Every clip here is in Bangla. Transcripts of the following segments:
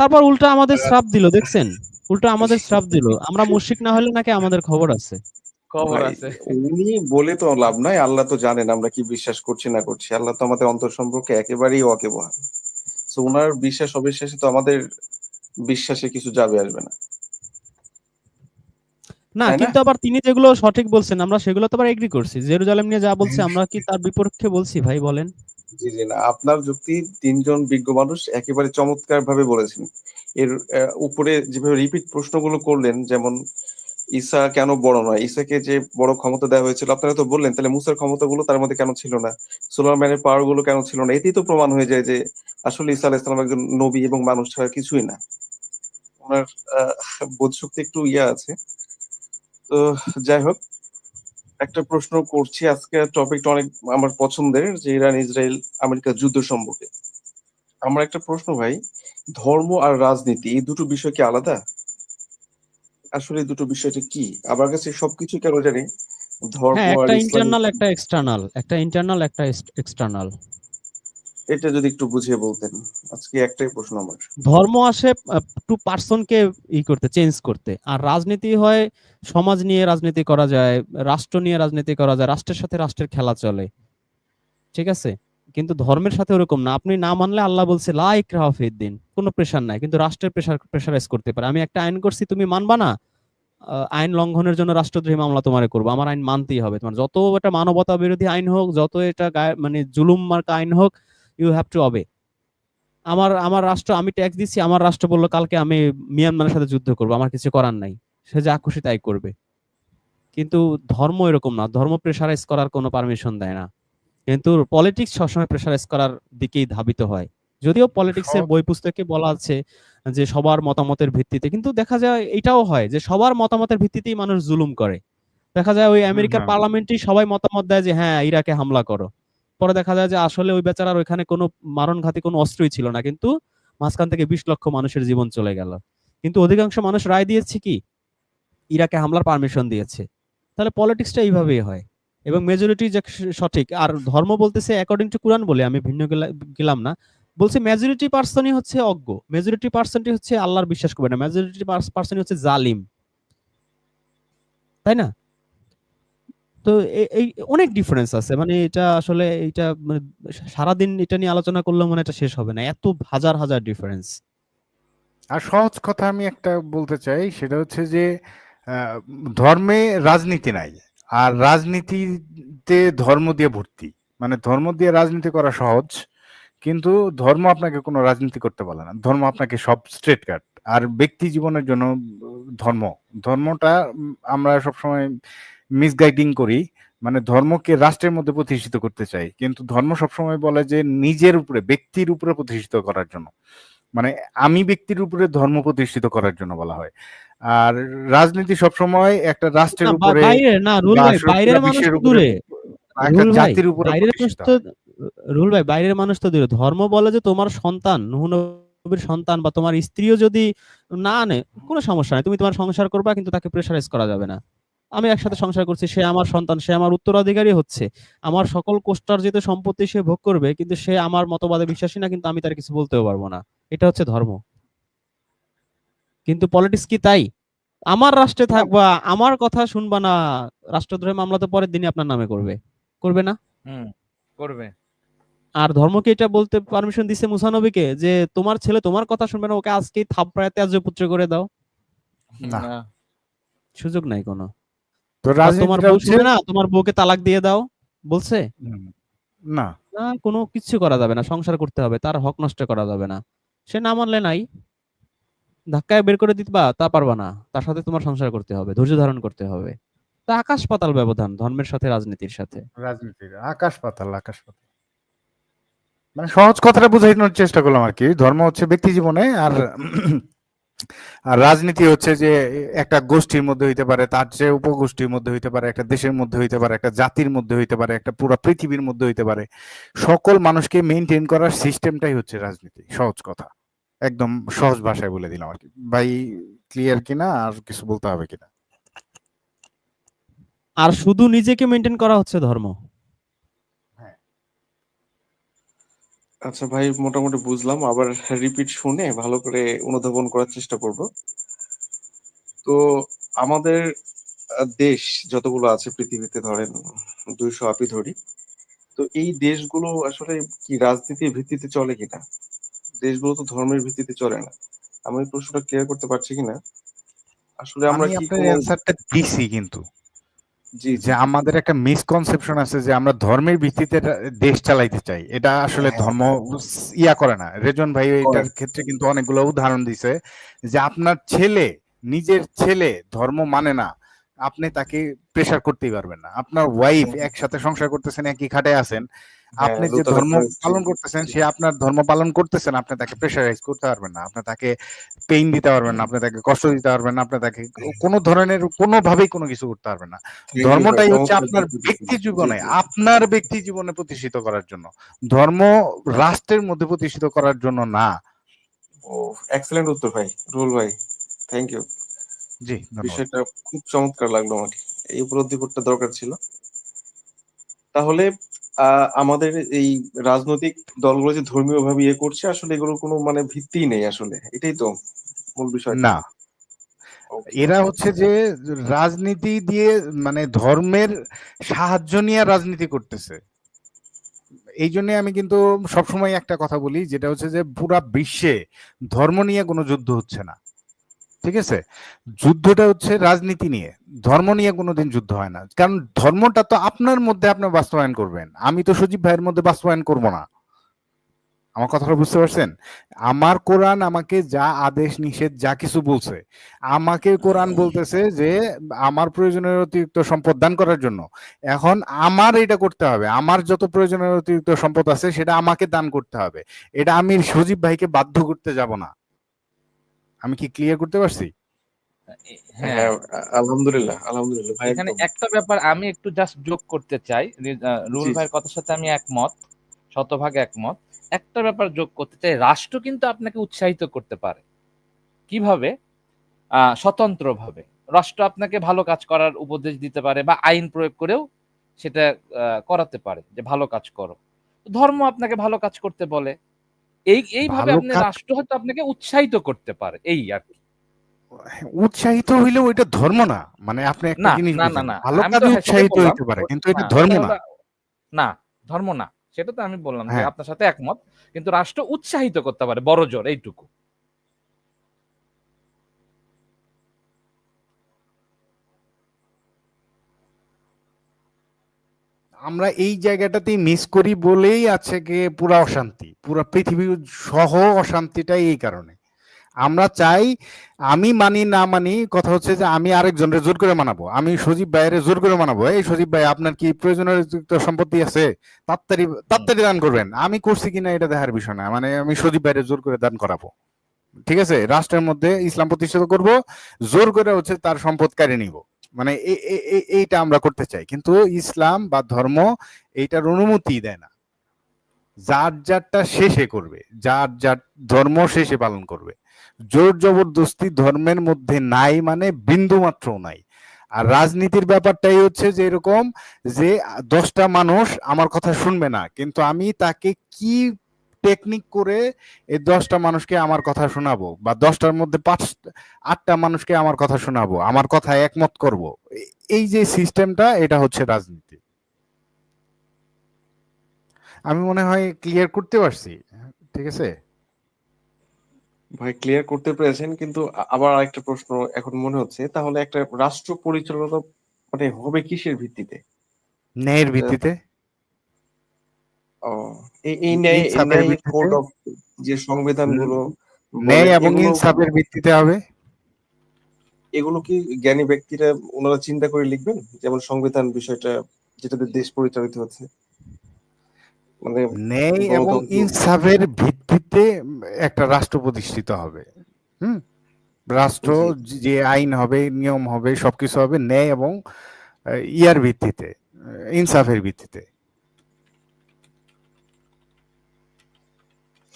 তারপর উল্টা আমাদের শ্রাপ দিল দেখছেন? উল্টা আমাদের শ্রাপ দিল। আমরা মুশরিক না হলে নাকি আমাদের খবর আছে। খবর আছে। উনি বলে তো লাভ নাই আল্লাহ তো জানেন আমরা কি বিশ্বাস করছি না করছি। আল্লাহ তো আমাদের অন্তর সম্পর্কে একেবারেই ওয়াকিবহাল তো ওনার বিশ্বাস অবিশ্বাসে তো আমাদের বিশ্বাসে কিছু যাবে আসবে না। না না? কিন্তু আবার তিনি যেগুলো সঠিক বলছেন আমরা সেগুলো তো আবার এগ্রি করছি। জেরুজালেম নিয়ে যা বলছে আমরা কি তার বিপক্ষে বলছি ভাই বলেন? জি জি, না। আপনার যুক্তি, তিনজন বিজ্ঞ মানুষ একেবারে চমৎকার ভাবে বলেছেন। এর উপরে যেভাবে রিপিট প্রশ্নগুলো করলেন, যেমন, ঈসা কেন বড় নয়? ঈসাকে যে বড় ক্ষমতা দেওয়া হয়েছিল, আপনারা তো বললেন, তাহলে মুসার ক্ষমতাগুলো তার মধ্যে কেন ছিল না? সুলাইমানের পাওয়ারগুলো কেন ছিল না? এতেই তো প্রমাণ হয়ে যায় যে আসলে ঈসা আলাইহিস সালাম একজন নবী এবং মানুষ ছাড়া কিছুই না। ওনার বোধ শক্তি একটু ইয়া আছে। তো যাই হোক একটা প্রশ্ন করছি আজকে টপিকটা অনেক আমার পছন্দের যে ইরান ইসরায়েল আমেরিকা যুদ্ধ সম্পর্কে। আমার একটা প্রশ্ন ভাই ধর্ম আর রাজনীতি এই দুটো বিষয় কি আলাদা? আসলে এই দুটো বিষয়টা কি? আমার কাছে সবকিছু কেন জানি ধর্ম হ্যাঁ আর একটা ইন্টারনাল একটা এক্সটার্নাল একটা ইন্টারনাল একটা এক্সটার্নাল এটা যদি একটু বুঝিয়ে বলতেন, আজকে একটাই প্রশ্ন আমার। ধর্ম আসে টু পার্সনকে ই করতে চেঞ্জ করতে। আর রাজনীতি হয়, সমাজ নিয়ে রাজনীতি করা যায়, রাষ্ট্র নিয়ে রাজনীতি করা যায়, রাষ্ট্রের সাথে রাষ্ট্রের খেলা চলে। ঠিক আছে? কিন্তু ধর্মের সাথে ওরকম না। আপনি না মানলে আল্লাহ বলছে, লা ইকরাহা ফিদ্দিন। কোনো প্রেশার নাই। কিন্তু রাষ্ট্রের প্রেশার প্রেশারাইজ করতে পারে। আমি একটা আইন করছি, তুমি মানবা না? আইন লঙ্ঘনের জন্য রাষ্ট্রদ্রোহী মামলা তোমারে করব। আমার আইন মানতেই হবে তোমার। যত এটা মানবতা বিরোধী আইন হোক, যত এটা মানে জুলুম মার্কা আইন হোক ইউ হ্যাভ টু অবে আমার আমার রাষ্ট্র আমি ট্যাক্স দিচ্ছি আমার রাষ্ট্র বলল কালকে আমি মিয়ানমারের সাথে যুদ্ধ করব আমার কিছু করার নাই। সে যা খুশি তাই করবে। কিন্তু ধর্ম এরকম না ধর্ম প্রেশারাইজ করার কোনো পারমিশন দেয় না। কিন্তু পলিটিক্স সবসময় প্রেশারাইজ করার দিকেই ধাবিত হয়। যদিও পলিটিক্সের সব- বই পুস্তকে বলা আছে যে সবার মতামতের ভিত্তিতে কিন্তু দেখা যায় এটাও হয় যে সবার মতামতের ভিত্তিতেই মানুষ জুলুম করে। দেখা যায় ওই আমেরিকার। পার্লামেন্টই সবাই মতামত দেয় যে হ্যাঁ ইরাকে হামলা করো। পরে দেখা যায় যে আসলে ওই বেচারার ওইখানে কোনো মারণঘাতী কোনো অস্ত্রই ছিল না। কিন্তু মাঝখান থেকে বিশ লক্ষ মানুষের জীবন চলে গেল। কিন্তু অধিকাংশ মানুষ রায় দিয়েছে কি? ইরাকে হামলার পারমিশন দিয়েছে। তাহলে পলিটিক্সটা এইভাবেই হয়। এবং মেজরিটি যে সঠিক। আর ধর্ম বলতেছে অ্যাকর্ডিং টু কুরআন বলে, আমি ভিন্ন গেলা- গেলাম না। বলছে মেজরিটি পার্সনই হচ্ছে অজ্ঞ। মেজরিটি পার্সনটি হচ্ছে আল্লাহর বিশ্বাস করবে না। মেজরিটি পার্সনই হচ্ছে জালিম। তাই না? তো এই অনেক ডিফারেন্স আছে। মানে এটা আসলে এটা মানে সারাদিন এটা নিয়ে আলোচনা করলে মনে এটা শেষ হবে না। এত হাজার হাজার ডিফারেন্স আর সহজ কথা আমি একটা বলতে চাই, সেটা হচ্ছে যে ধর্মে রাজনীতি নাই। আর রাজনীতিতে ধর্ম দিয়ে ভর্তি। মানে ধর্ম দিয়ে রাজনীতি করা সহজ, কিন্তু ধর্ম আপনাকে কোনো রাজনীতি করতে বলে না। ধর্ম আপনাকে সব স্ট্রেট কাট আর ব্যক্তি জীবনের জন্য ধর্ম। ধর্মটা আমরা সবসময় মিসগাইডিং করি মানে ধর্মকে রাষ্ট্রের মধ্যে প্রতিষ্ঠিত করতে চাই। কিন্তু ধর্ম সবসময় বলে যে নিজের উপরে ব্যক্তির উপরে প্রতিষ্ঠিত করার জন্য। মানে আমি ব্যক্তির উপরে ধর্ম প্রতিষ্ঠিত করার জন্য বলা হয়। আর রাজনীতি সবসময় একটা রাষ্ট্রের উপরে না রুল ভাই বাইরের মানুষ তো দূরে। একটা জাতির উপরে রুল ভাই বাইরের মানুষ তো দূরে। ধর্ম বলে যে তোমার সন্তান নবীর সন্তান বা তোমার স্ত্রীও যদি না আনে কোনো সমস্যা নাই। তুমি তোমার সংসার করবা কিন্তু তাকে প্রেশারাইজ করা যাবে না। আমি একসাথে সংসার করছি সে আমার সন্তান সে আমার উত্তরাধিকারী হচ্ছে। আমার সকল কোষ্টার্জিত সম্পত্তি সে ভোগ করবে কিন্তু সে আমার মতবাদে বিশ্বাসী না কিন্তু আমি তার কিছু বলতেও পারব না। এটা হচ্ছে ধর্ম। কিন্তু পলিটিক্স কি তাই? আমার রাষ্ট্রে থাকবা আমার কথা শুনবা না রাষ্ট্রদ্রোহের মামলা তো পরের দিনই আপনার নামে করবে। করবে না? করবে। আর ধর্মকে এটা বলতে পারমিশন দিছে মুসানবীকে যে তোমার ছেলে তোমার কথা শুনবে না ওকে আজকেই থাপড়ায় ত্যায্য পুত্র করে দাও। না। সুযোগ নাই কোনো। তো তোমার রাজনীতিটা হচ্ছে না? তোমার বউকে তালাক দিয়ে দাও বলছে? না। না কোনো কিছু করা যাবে না সংসার করতে হবে তার হক নষ্ট করা যাবে না। সে না মানলে নাই ধাক্কায় বের করে দিবা তা পারবা না। তার সাথে তোমার সংসার করতে হবে ধৈর্য ধারণ করতে হবে। তা আকাশ পাতাল ব্যবধান ধর্মের সাথে রাজনীতির সাথে। রাজনীতির আকাশ পাতাল আকাশ পাতাল। মানে সহজ কথাটা বোঝানোর চেষ্টা করলাম আর কি। ধর্ম হচ্ছে ব্যক্তি জীবনে আর আর রাজনীতি হচ্ছে যে, একটা গোষ্ঠীর মধ্যে হইতে পারে, তার চেয়ে উপগোষ্ঠীর মধ্যে হইতে পারে, একটা দেশের মধ্যে হইতে পারে, একটা জাতির মধ্যে হইতে পারে, একটা পুরো পৃথিবীর মধ্যে হইতে পারে। সকল মানুষকে মেনটেন করার সিস্টেমটাই হচ্ছে রাজনীতি, সহজ কথা। একদম সহজ ভাষায় বলে দিলাম আর কি। ভাই ক্লিয়ার কিনা? আর কিছু বলতে হবে কিনা? আর শুধু নিজেকে মেনটেন করা হচ্ছে ধর্ম। আচ্ছা ভাই মোটামুটি বুঝলাম। আবার রিপিট শুনে ভালো করে অনুধাবন করার চেষ্টা করব। তো আমাদের দেশ যতগুলো আছে পৃথিবীতে ধরেন দুইশো আপি ধরি। তো এই দেশগুলো আসলে কি রাজনীতির ভিত্তিতে চলে কিনা? দেশগুলো তো ধর্মের ভিত্তিতে চলে না। আমি প্রশ্নটা ক্লিয়ার করতে পারছি কিনা? আসলে আমরা আমি কি অ্যান্সারটা দিছি কিন্তু। জি যে আমাদের একটা মিসকনসেপশন আছে যে আমরা ধর্মের ভিত্তিতে দেশ চালাইতে চাই। এটা আসলে হ্যাঁ। ধর্ম ইয়া করে না। রেজন ভাই এটার ক্ষেত্রে কিন্তু অনেকগুলো উদাহরণ দিছে যে আপনার ছেলে নিজের ছেলে ধর্ম মানে না। আপনি তাকে প্রেশার করতেই পারবেন না। আপনার ওয়াইফ একসাথে সংসার করতেছেন একই খাটে আছেন। হ্যাঁ, আপনি যে ধর্ম পালন করতেছেন সে আপনার ধর্ম পালন করতেছেন আপনি তাকে প্রেশারাইজ করতে পারবেন না আপনি তাকে পেইন দিতে পারবেন না আপনি তাকে কষ্ট দিতে পারবেন না আপনি তাকে কোনো ধরনের কোনো কোনোভাবেই কোনো কিছু করতে পারবেন না। ধর্মটাই হচ্ছে আপনার ব্যক্তি জীবনে। আপনার ব্যক্তি জীবনে প্রতিষ্ঠিত করার জন্য। ধর্ম রাষ্ট্রের মধ্যে প্রতিষ্ঠিত করার জন্য না। ও এক্সেলেন্ট উত্তর ভাই রুল ভাই থ্যাংক ইউ জি বিষয়টা খুব চমৎকার লাগল আমার এই উপলব্ধি করতে দরকার ছিল। তাহলে আমাদের এই রাজনৈতিক দলগুলো যে ধর্মীয় ভাবে ইয়ে করছে আসলে এগুলোর কোনো মানে ভিত্তি নেই আসলে। এটাই তো মূল বিষয়। না। এরা হচ্ছে যে রাজনীতি দিয়ে মানে ধর্মের সাহায্য নিয়ে রাজনীতি করতেছে। এই জন্য আমি কিন্তু সবসময় একটা কথা বলি যেটা হচ্ছে যে পুরা বিশ্বে ধর্ম নিয়ে কোনো যুদ্ধ হচ্ছে না। ঠিক আছে? যুদ্ধটা হচ্ছে রাজনীতি নিয়ে। ধর্ম নিয়ে কোনোদিন যুদ্ধ হয় না। কারণ ধর্মটা তো আপনার মধ্যে আপনি বাস্তবায়ন করবেন। আমি তো সজীব ভাইয়ের মধ্যে বাস্তবায়ন করব না। আমার কথাটা বুঝতে পারছেন? আমার কোরআন আমাকে যা আদেশ, নিষেধ, যা কিছু বলছে, আমাকে কোরআন বলতেছে যে আমার প্রয়োজনের অতিরিক্ত সম্পদ দান করার জন্য। এখন আমার এটা করতে হবে। আমার যত প্রয়োজনের অতিরিক্ত সম্পদ আছে, সেটা আমাকে দান করতে হবে। এটা আমি সজীব ভাইকে বাধ্য করতে যাব না। আমি কি ক্লিয়ার করতে পারছি? হ্যাঁ। হ্যাঁ আলহামদুলিল্লাহ আলহামদুলিল্লাহ ভাই এখানে একটা ব্যাপার আমি একটু জাস্ট যোগ করতে চাই রুল। ভাইয়ের কথার সাথে আমি একমত শতভাগ একমত। একটা ব্যাপার যোগ করতে চাই রাষ্ট্র কিন্তু আপনাকে উৎসাহিত করতে পারে। কীভাবে? আহ স্বতন্ত্রভাবে। রাষ্ট্র আপনাকে ভালো কাজ করার উপদেশ দিতে পারে বা আইন প্রয়োগ করেও সেটা আহ, করাতে পারে যে ভালো কাজ করো। ধর্ম আপনাকে ভালো কাজ করতে বলে। এই এইভাবে আপনি রাষ্ট্র হয়তো আপনাকে উৎসাহিত করতে পারে এই আর কি। উৎসাহিত হইলেও এটা ধর্ম না। মানে আপনি একটা না, জিনিস না, না, না। ভালো কাজে হ্যাঁ, উৎসাহিত হইতে পারে কিন্তু এটা ধর্ম না। সেটা- না ধর্ম না। সেটা তো আমি বললাম যে হ্যাঁ। আপনার সাথে একমত কিন্তু রাষ্ট্র উৎসাহিত করতে পারে বড় জোর এইটুকু। আমরা এই জায়গাটাতেই মিস করি বলেই আছে কি পুরা অশান্তি। পুরা পৃথিবী সহ অশান্তিটাই এই কারণে। আমরা চাই, আমি মানি না মানি, কথা হচ্ছে যে আমি আরেকজনের জোর করে মানাবো। আমি সজীব ভাইয়ের জোর করে মানাবো। এই সজীব ভাই, আপনার কি প্রয়োজনের সম্পত্তি আছে? তাড়াতাড়ি তাড়াতাড়ি দান করবেন। আমি করছি কিনা এটা দেখার বিষয় না। মানে আমি সজীব ভাইয়ের জোর করে দান করাবো। ঠিক আছে? রাষ্ট্রের মধ্যে ইসলাম প্রতিষ্ঠিত করব, জোর করে হচ্ছে তার সম্পদ কেড়ে নিব। মানে এইটা আমরা করতে চাই। কিন্তু ইসলাম বা ধর্ম এইটার অনুমতি দেয় না। যার যারটা শেষে করবে, যার যার ধর্ম শেষে পালন করবে। জোর জবরদস্তি ধর্মের মধ্যে নাই মানে বিন্দু মাত্রও নাই। আর রাজনীতির ব্যাপারটাই হচ্ছে যে এরকম যে দশটা মানুষ আমার কথা শুনবে না, কিন্তু আমি তাকে কি টেকনিক করে এই দশটা মানুষকে আমার কথা শোনাবো বা দশটার মধ্যে পাঁচ আটটা মানুষকে আমার কথা শোনাবো আমার কথা একমত করব। এই যে সিস্টেমটা এটা হচ্ছে রাজনীতি। আমি মনে হয় ক্লিয়ার করতে পারছি ঠিক আছে? ভাই ক্লিয়ার করতে পেরেছেন কিন্তু আবার আরেকটা প্রশ্ন এখন মনে হচ্ছে তাহলে একটা রাষ্ট্র পরিচালনা মানে হবে কিসের ভিত্তিতে? ন্যায়ের ভিত্তিতে? ও এই ন্যায় ইনসাফের? কোড অফ যে সংবিধানগুলো ন্যায় এবং ইনসাফের ভিত্তিতে হবে? এগুলো কি জ্ঞানী ব্যক্তিরা ওনারা চিন্তা করে লিখবেন? যেমন সংবিধান বিষয়টা যেটাতে দেশ পরিচালিত হচ্ছে। মানে ন্যায় এবং ইনসাফের ভিত্তিতে একটা রাষ্ট্র প্রতিষ্ঠিত হবে। হুম? রাষ্ট্র যে আইন হবে নিয়ম হবে সবকিছু হবে ন্যায় এবং ইয়ার ভিত্তিতে ইনসাফের ভিত্তিতে।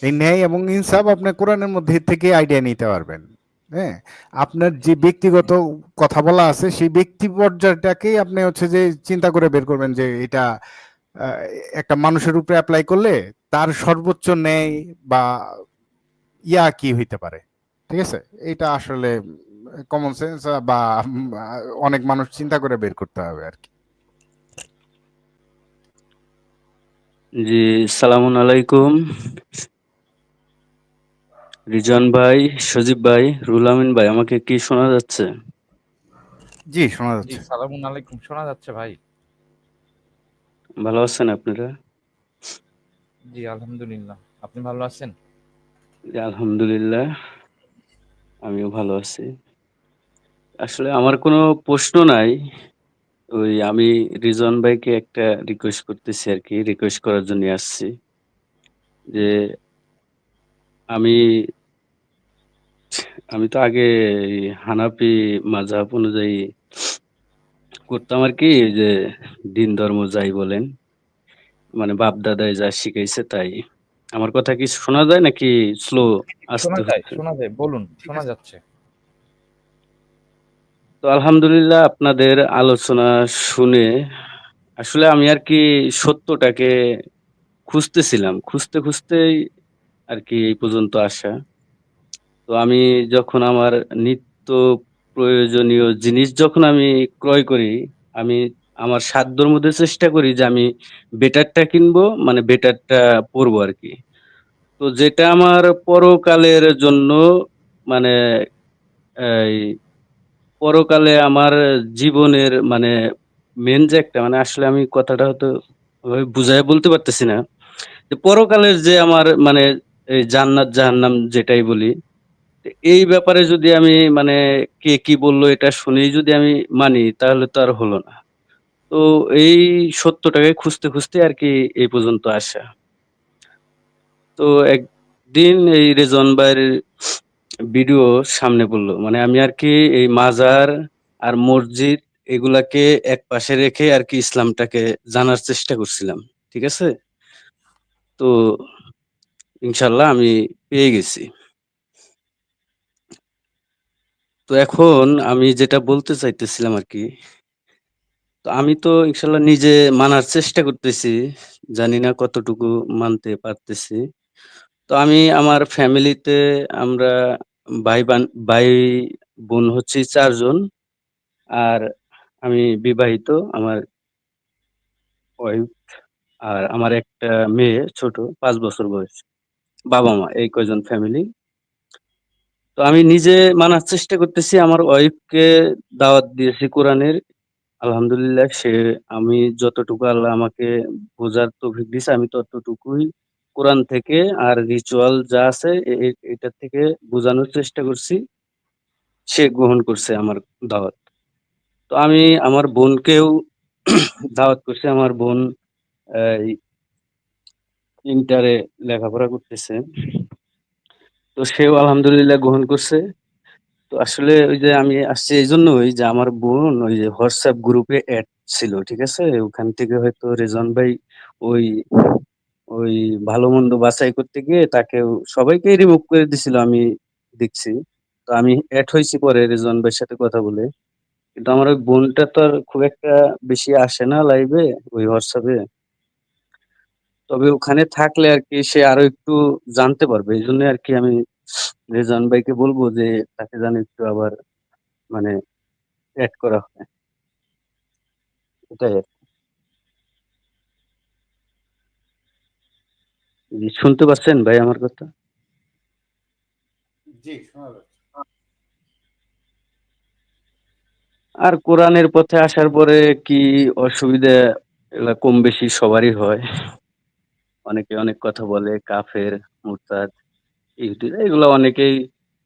এই ন্যায় এবং ইনসাফ আপনার কোরআনের মধ্যে থেকে আইডিয়া নিতে পারবেন। হ্যাঁ? আপনার যে ব্যক্তিগত কথা বলা আছে, সেই ব্যক্তি পর্যায়টাকেই আপনি হচ্ছে যে চিন্তা করে বের করবেন যে এটা একটা মানুষের উপরে অ্যাপ্লাই করলে তার সর্বোচ্চ ন্যায় বা ইয়া কি হইতে পারে? ঠিক আছে? এটা আসলে কমন সেন্স বা, অনেক মানুষ চিন্তা করে বের করতে হবে আর কি। জি, সালামুন আলাইকুম। রিজন ভাই সজীব ভাই রুল আমিন ভাই আমাকে কি শোনা যাচ্ছে? জি শোনা যাচ্ছে। সালামুন আলাইকুম শোনা যাচ্ছে ভাই। ভালো আছেন আপনারা? জি আলহামদুলিল্লাহ। আপনি ভালো আছেন? জি, আলহামদুলিল্লাহ আমিও ভালো আছি। আসলে আমার কোনো প্রশ্ন নাই। ওই আমি রিজন ভাইকে একটা রিকোয়েস্ট করতেছি আর কি রিকোয়েস্ট করার জন্য আসছি। যে আমি আমি তো আগে হানাপি মাযহাব অনুযায়ী করতাম আর কি যে দিন ধর্ম যাই বলেন মানে বাপ দাদাই যা শিখাইছে তাই। আমার কথা কি শোনা যায় নাকি স্লো আসতে শোনা যায় বলুন শোনা যাচ্ছে। তো আলহামদুলিল্লাহ আপনাদের আলোচনা শুনে আসলে আমি আর কি সত্যটাকে খুঁজতেছিলাম। খুঁজতে খুঁজতেই আর কি এই পর্যন্ত আসা। তো আমি যখন আমার নিত্য প্রয়োজনীয় জিনিস যখন আমি ক্রয় করি, আমি আমার সাধ্যর মধ্যে চেষ্টা করি যে আমি বেটারটা কিনবো মানে বেটারটা পরবো আর কি তো যেটা আমার পরকালের জন্য মানে পরকালে আমার জীবনের মানে মেন যে একটা মানে আসলে আমি কথাটা হয়তো বুঝায় বলতে পারতেছি না। যে পরকালের যে আমার মানে এই জান্নাত জাহান্নাম যেটাই বলি এই ব্যাপারে যদি আমি মানে কে কি বলল এটা শুনেই যদি আমি মানি, তাহলে তো আর হলো না। তো এই সত্যটাকে খুঁজতে খুঁজতে আর কি এই পর্যন্ত আসা। তো একদিন এই রেজন ভাইয়ের ভিডিও সামনে পড়ল মানে আমি আর কি এই মাজার আর মসজিদ এগুলাকে এক পাশে রেখে আর কি ইসলামটাকে জানার চেষ্টা করছিলাম, ঠিক আছে? তো ইনশাল্লাহ আমি পেয়ে গেছি। তো এখন আমি যেটা বলতে চাইতেছিলাম আর কি তো আমি তো ইনশাল্লাহ নিজে মানার চেষ্টা করতেছি, জানি না কতটুকু মানতে পারতেছি। তো আমি আমার ফ্যামিলিতে আমরা ভাই ভাই বোন হচ্ছে চারজন, আর আমি বিবাহিত, আমার ওয়াইফ আর আমার একটা মেয়ে ছোট, পাঁচ বছর বয়স। বাবা মা এই কয়জন ফ্যামিলি তো আমি নিজে মানার চেষ্টা করতেছি, আমার ওয়াইফকে দাওয়াত দিয়েছি কোরআনের। আলহামদুলিল্লাহ, সে, আমি যতটুকু আল্লাহ আমাকে বোঝার তৌফিক দিছে আমি ততটুকুই কোরআন থেকে আর রিচুয়াল যা আছে এটা থেকে বোঝানোর চেষ্টা করছি। সে গ্রহণ করছে আমার দাওয়াত। তো আমি আমার বোনকেও দাওয়াত করছি, আমার বোন ইন্টারে লেখাপড়া করতেছে। তো সেও আলহামদুলিল্লাহ গ্রহণ করছে। তো আসলে ওই যে আমি আসছি এই জন্যই যে আমার বোন ওই যে হোয়াটসঅ্যাপ গ্রুপে অ্যাড ছিল, ঠিক আছে? ওখান থেকে হয়তো রেজন ভাই ওই ওই ভালো মন্দ বাছাই করতে গিয়ে তাকে সবাইকে রিমুভ করে দিছিল আমি দেখছি। তো আমি অ্যাড হয়েছি পরে রেজন ভাইয়ের সাথে কথা বলে। কিন্তু আমার ওই বোনটা তো আর খুব একটা বেশি আসে না লাইভে ওই হোয়াটসঅ্যাপে তবে ওখানে থাকলে আর কি সে আরও একটু জানতে পারবে। এই জন্য আর কি আমি রেজান ভাইকে বলব যে তাকে যেন একটু আবার মানে অ্যাড করা হয়। এটাই আর কি। জি, শুনতে পাচ্ছেন ভাই আমার কথা? জি শোনা যাচ্ছে। আর কোরআনের পথে আসার পরে কি অসুবিধা এগুলা কম বেশি সবারই হয়? অনেকে অনেক কথা বলে কাফের মুরতাদ ইহুদি এগুলা অনেকেই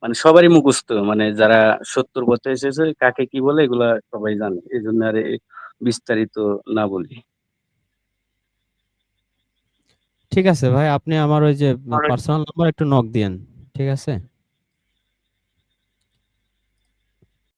মানে সবারই মুখস্থ। মানে যারা সত্তর বছর এসেছে কাকে কি বলে এগুলা সবাই জানে। এই জন্য আর বিস্তারিত না বলি। ঠিক আছে ভাই আপনি আমার ওই যে পার্সোনাল নাম্বার একটু নক দিয়েন। ঠিক আছে?